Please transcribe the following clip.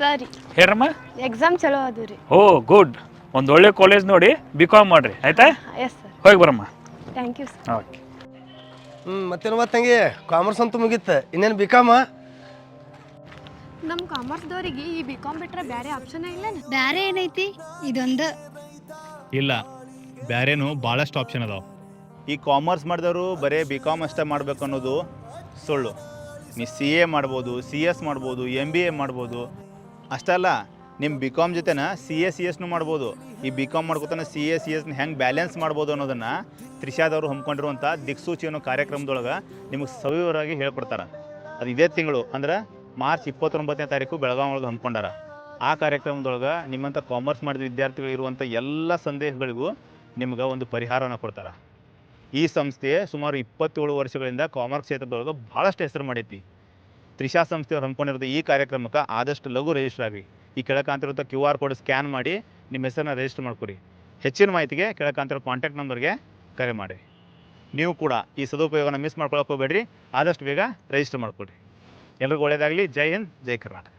ಸರಿ. ಹೇಳ್ರಮ್ಮ ಎಕ್ಸಾಮ್ ಚಲೋ ಅದು ರೀ. ಓ ಗುಡ್ ಒಂದು ಒಳ್ಳೆ ಕಾಲೇಜ್ ನೋಡಿ ಬಿ ಕಾಮ್ ಮಾಡ್ರಿ ಆಯ್ತಾ? ಎಸ್ ಸರ್ ಹೋಗಿ ಬರಮ್ಮ. ಥ್ಯಾಂಕ್ ಯು ಸರ್ ಓಕೆ ಹ್ಞೂ ಮತ್ತೇನು ಮತ್ತೆ ತಂಗಿ? ಕಾಮರ್ಸ್ ಅಂತೂ ಮುಗೀತು. ಇನ್ನೇನು ಬಿ ಕಾಮ ನಮ್ಮ ಕಾಮರ್ಸ್ದವ್ರಿಗೆ ಈ ಬಿ ಕಾಮ್ ಬಿಟ್ರೆ ಬೇರೆ ಆಪ್ಷನ್ ಇಲ್ಲ ಬೇರೆ ಏನೈತಿ? ಇದೊಂದು. ಇಲ್ಲ ಬೇರೆನು ಭಾಳಷ್ಟು ಆಪ್ಷನ್ ಅದಾವ. ಈ ಕಾಮರ್ಸ್ ಮಾಡಿದವರು ಬರೇ ಬಿ ಕಾಮ್ ಅಷ್ಟೇ ಮಾಡಬೇಕು ಅನ್ನೋದು ಸುಳ್ಳು. ನೀ ಸಿ ಎ ಮಾಡ್ಬೋದು ಸಿ ಎಸ್ ಮಾಡ್ಬೋದು ಎಂ ಬಿ ಎ ಮಾಡ್ಬೋದು. ಅಷ್ಟೇ ಅಲ್ಲ ನಿಮ್ಮ ಬಿ ಕಾಮ್ ಜೊತೆನ ಸಿ ಎ ಸಿ ಎಸ್ನು ಮಾಡ್ಬೋದು. ಈ ಬಿ ಕಾಮ್ ಮಾಡ್ಕೊತಾನೆ ಸಿ ಎ ಸಿ ಎಸ್ನ ಹೆಂಗೆ ಬ್ಯಾಲೆನ್ಸ್ ಮಾಡ್ಬೋದು ಅನ್ನೋದನ್ನು ತ್ರಿಷಾದವರು ಹಮ್ಮಿಕೊಂಡಿರುವಂಥ ದಿಕ್ಸೂಚಿ ಅನ್ನೋ ಕಾರ್ಯಕ್ರಮದೊಳಗೆ ನಿಮಗೆ ಸವಿವರಾಗಿ ಹೇಳ್ಕೊಡ್ತಾರೆ. ಅದು ಇದೇ ತಿಂಗಳು, ಅಂದ್ರೆ ಮಾರ್ಚ್ ಇಪ್ಪತ್ತೊಂಬತ್ತನೇ ತಾರೀಕು ಬೆಳಗಾವಿ ಒಳಗೆ ಹಮ್ಮಿಕೊಂಡಾರ ಆ ಕಾರ್ಯಕ್ರಮದೊಳಗೆ ನಿಮ್ಮಂಥ ಕಾಮರ್ಸ್ ಮಾಡಿದ ವಿದ್ಯಾರ್ಥಿಗಳು ಇರುವಂಥ ಎಲ್ಲ ಸಂದೇಹಗಳಿಗೂ ನಿಮ್ಗೆ ಒಂದು ಪರಿಹಾರನ ಕೊಡ್ತಾರೆ. ಈ ಸಂಸ್ಥೆ ಸುಮಾರು ಇಪ್ಪತ್ತೇಳು ವರ್ಷಗಳಿಂದ ಕಾಮರ್ಸ್ ಕ್ಷೇತ್ರದೊಳಗೆ ಭಾಳಷ್ಟು ಹೆಸರು ಮಾಡೈತಿ. ತ್ರಿಷಾ ಸಂಸ್ಥೆಯವರು ಹಮ್ಮಿಕೊಂಡಿರೋದು ಈ ಕಾರ್ಯಕ್ರಮಕ್ಕೆ ಆದಷ್ಟು ಲಘು ರಿಜಿಸ್ಟರ್ ಆಗಿ ಈ ಕೆಳಕಾಂತಿರುವಂಥ ಕ್ಯೂ ಆರ್ ಕೋಡ್ ಸ್ಕ್ಯಾನ್ ಮಾಡಿ ನಿಮ್ಮ ಹೆಸರನ್ನ ರಿಜಿಸ್ಟರ್ ಮಾಡ್ಕೊಡಿ ಹೆಚ್ಚಿನ ಮಾಹಿತಿಗೆ ಕೆಳಕಾಂತಿರೋ ಕಾಂಟ್ಯಾಕ್ಟ್ ನಂಬರ್ಗೆ ಕರೆ ಮಾಡಿ ನೀವು ಕೂಡ ಈ ಸದುಪಯೋಗನ ಮಿಸ್ ಮಾಡ್ಕೊಳಕ್ಕೆ ಹೋಗಬೇಡ್ರಿ. ಆದಷ್ಟು ಬೇಗ ರಿಜಿಸ್ಟರ್ ಮಾಡಿಕೊಡಿ ಎಲ್ರಿಗೂ ಒಳ್ಳೆಯದಾಗಲಿ ಜೈ ಹಿಂದ್, ಜೈ ಕರ್ನಾಟಕ.